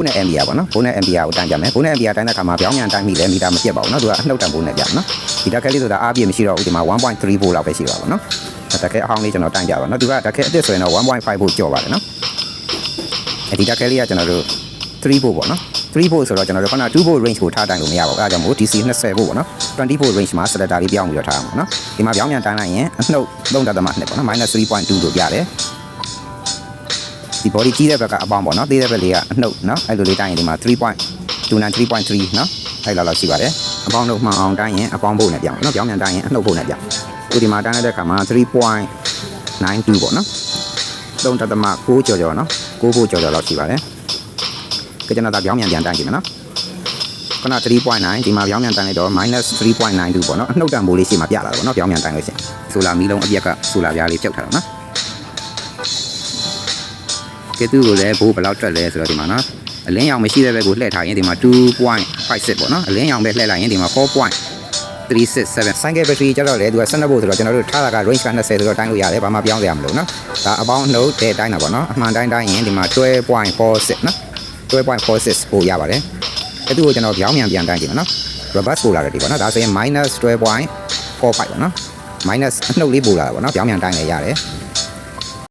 ခုနဲ့ MBR ပေါ့နော်ဘုန်းနဲ့ MBR ကိုတိုင်းကြမယ်ဘုန်းနဲ့ MBR တိုင်းတဲ့ခါမှာပြောင်းပြန်တိုင်းမိလဲမီတာမပြတ်ပါဘူးနော်သူကအနှုတ်တန်ဘုန်းနဲ့ပြနော်ဒီတက်ခဲလေးဆိုတာအားပြည့်မရှိတော့ဘူးဒီမှာ1.3 volt လောက်ပဲရှိပါပါနော်တက်ခဲအဟောင်းလေးကျွန်တော်တိုင်းကြပါနော်သူကတက်ခဲအစ်စ်ဆိုရင်တော့1.5 volt ကျော်ပါတယ်နော်အဲဒီတက်ခဲလေးကကျွန်တော်တို့3 volt ပေါ့နော်3 volt ဆိုတော့ကျွန်တော်တို့ခုန2 volt range ကိုထားတိုင်းလို့မရပါဘူးအဲဒါကြောင့်မို့ DC 20 volt ပေါ့နော်20 volt range မှာ selector လေးပြောင်းပြီးတော့ထားရမှာနော်ဒီမှာပြောင်းပြန်တိုင်းလိုက်ရင်အနှုတ်3.2ပေါ့နော် -3.2 လို့ပြတယ် ဒီ body ကြီးတဲ့ဘက်ကအပေါင်းပေါ့နော်သေးတဲ့ဘက်လေးကအနှုတ်နော်အဲ့လိုလေးတိုင်းရင်ဒီမှာ3.29 3.3နော်အဲ့လောက်လောက်ရှိပါတယ်အပေါင်းတို့မှန်အောင်တိုင်းရင်အပေါင်းဖို့နဲ့ပြောင်းနော်ပြောင်းပြန်တိုင်းရင်အနှုတ်ဖို့နဲ့ပြောင်းအခုဒီမှာတိုင်းလိုက်တဲ့အခါမှာ3.92ပေါ့နော်3တသမ6ကျော်ကျော်နော်6ဖို့ကျော်ကျော်လောက်ရှိပါတယ်ကြကျွန်တော်ဒါပြောင်းပြန်ပြန်တိုင်းကြည့်မယ်နော်ခုန3.9ဒီမှာပြောင်းပြန်တိုင်းလိုက်တော့ -3.92 ပေါ့နော်အနှုတ်တန်ပိုးလေးရှိမှပြလာတော့နော်ပြောင်းပြန်တိုင်းလို့ရှိရင်ဆိုလာမီလုံးအပြက်ကဆိုလာပြားလေးပြုတ်ထားတော့နော် ကဲသူ့ကိုလည်းဘိုးဘယ်လောက်ထွက်လဲဆိုတော့ဒီမှာနော်အလင်းရောင်မရှိတဲ့ဘက်ကိုလှည့်ထားရင်ဒီမှာ2.56ပေါ့နော်အလင်းရောင်ပဲလှည့်လိုက်ရင်ဒီမှာ4.367ဆိုင်ကယ်ဘက်ထရီကျတော့လေသူက 12volt ဆိုတော့ကျွန်တော်တို့ထားတာက range က20ဆိုတော့တိုင်းလို့ရတယ်ဘာမှပြောင်းစရာမလိုနော်ဒါအပေါင်းနှုတ်တဲ့တိုင်းတာပေါ့နော်အမှန်တိုင်းတိုင်းရင်ဒီမှာ12.46နော်12.46ပို့ရပါတယ်အဲ့သူ့ကိုကျွန်တော်ပြောင်းပြန်ပြန်တိုင်းကြည့်မယ်နော် reverse ပို့လာတယ်ဒီပေါ့နော်ဒါဆိုရင် -12.45 ပေါ့နော် minus အနှုတ်လေးပို့လာတာပေါ့နော်ပြောင်းပြန်တိုင်းလည်းရတယ်